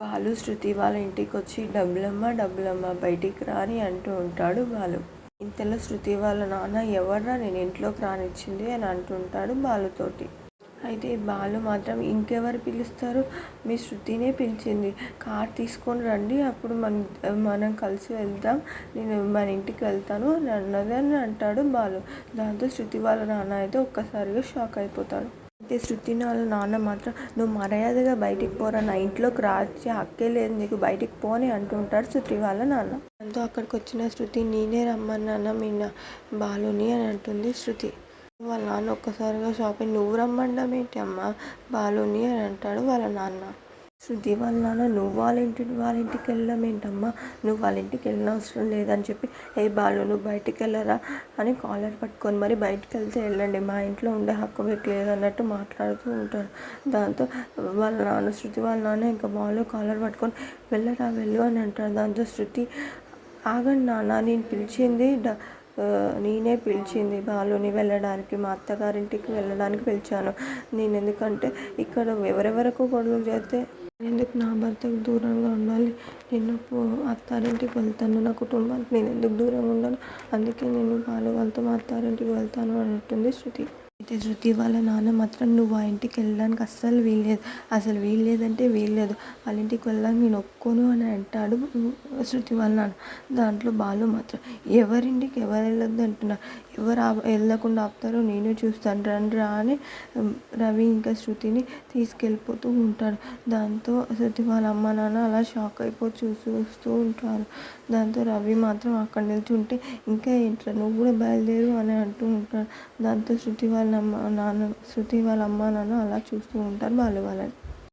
బాలు శృతి వాళ్ళ ఇంటికి వచ్చి డబ్బులమ్మ డబ్బులమ్మ బయటికి రాని అంటూ ఉంటాడు బాలు. ఇంతలో శృతి వాళ్ళ నాన్న ఎవర్రా నేను ఇంట్లోకి రానిచ్చింది? అని అంటుంటాడు బాలుతోటి. అయితే బాలు మాత్రం ఇంకెవరు పిలుస్తారు? మీ శృతినే పిలిచింది. కార్ తీసుకొని రండి. అప్పుడు మన మనం కలిసి వెళ్దాం. నేను మన ఇంటికి వెళ్తాను అని అన్నది అని అంటాడు బాలు. దాంతో శృతి వాళ్ళ నాన్న అయితే ఒక్కసారిగా షాక్ అయిపోతాడు. అయితే శృతి వాళ్ళ నాన్న మాత్రం నువ్వు మర్యాదగా బయటికి పోరా నా ఇంట్లోకి రాచే హక్కే లేదు నీకు బయటికి పోని అంటుంటాడు శృతి వాళ్ళ నాన్న. దాంతో అక్కడికి వచ్చిన శృతి నేనే రమ్మన్నాన్న మీ నా బాలుని అని అంటుంది శృతి. వాళ్ళ నాన్న ఒక్కసారిగా షాపింగ్ నువ్వు రమ్మండం ఏంటి అమ్మ బాలుని అని అంటాడు వాళ్ళ నాన్న. శృతి వాళ్ళ నాన్న నువ్వు వాళ్ళ ఇంటి వాళ్ళ ఇంటికి వెళ్ళడం ఏంటమ్మా? నువ్వు వాళ్ళ ఇంటికి వెళ్ళిన అవసరం లేదని చెప్పి ఏ బాలు నువ్వు బయటికి వెళ్ళరా? అని కాలర్ పట్టుకొని మరి బయటికి వెళ్తే వెళ్ళండి మా ఇంట్లో ఉండే హక్కు మీకు లేదన్నట్టు మాట్లాడుతూ ఉంటాడు. దాంతో వాళ్ళ నాన్న శృతి వాళ్ళ నాన్న ఇంకా బాలు కాలర్ పట్టుకొని వెళ్ళరా వెళ్ళు అని అంటారు దాంతో శృతి ఆగండి నాన్న నేను పిలిచింది డ నేనే పిలిచింది బాలుని వెళ్ళడానికి మా అత్తగారింటికి వెళ్ళడానికి పిలిచాను. నేను ఎందుకంటే ఇక్కడ ఎవరెవరకు గొడవలు చేస్తే ఎందుకు నా భర్తకు దూరంగా ఉండాలి. నేను అత్తారింటికి వెళ్తాను. నా కుటుంబానికి నేను ఎందుకు దూరంగా ఉండాలి అందుకే నేను బాలు వాళ్ళతో మా అత్తారింటికి వెళ్తాను అని అంటుంది శృతి. అయితే శృతి వాళ్ళ నాన్న మాత్రం నువ్వు ఆ ఇంటికి వెళ్ళడానికి అస్సలు వీల్లేదు. అసలు వీల్లేదంటే వీల్లేదు. వాళ్ళ ఇంటికి వెళ్ళడానికి నేను ఒక్కోను అని అంటాడు శృతి వాళ్ళ నాన్న. దాంట్లో బాలు మాత్రం ఎవరింటికి ఎవరు వెళ్ళొద్దు అంటున్నారు. ఎవరు వెళ్ళకుండా ఆపుతారో నేను చూస్తాను. రండి రా అని రవి ఇంకా శృతిని తీసుకెళ్ళిపోతూ ఉంటాడు. దాంతో శృతి వాళ్ళ అమ్మ నాన్న అలా షాక్ అయిపోయి చూస్తూ చూస్తూ ఉంటారు. దాంతో రవి మాత్రం అక్కడ నిల్చుంటే ఇంకా ఏంట్రా నువ్వు కూడా బయలుదేరు అని అంటూ ఉంటాడు. దాంతో శృతి వాళ్ళ అమ్మ నాన్న శృతి వాళ్ళ అమ్మ నాన్న అలా చూస్తూ ఉంటారు వాళ్ళు వాళ్ళని.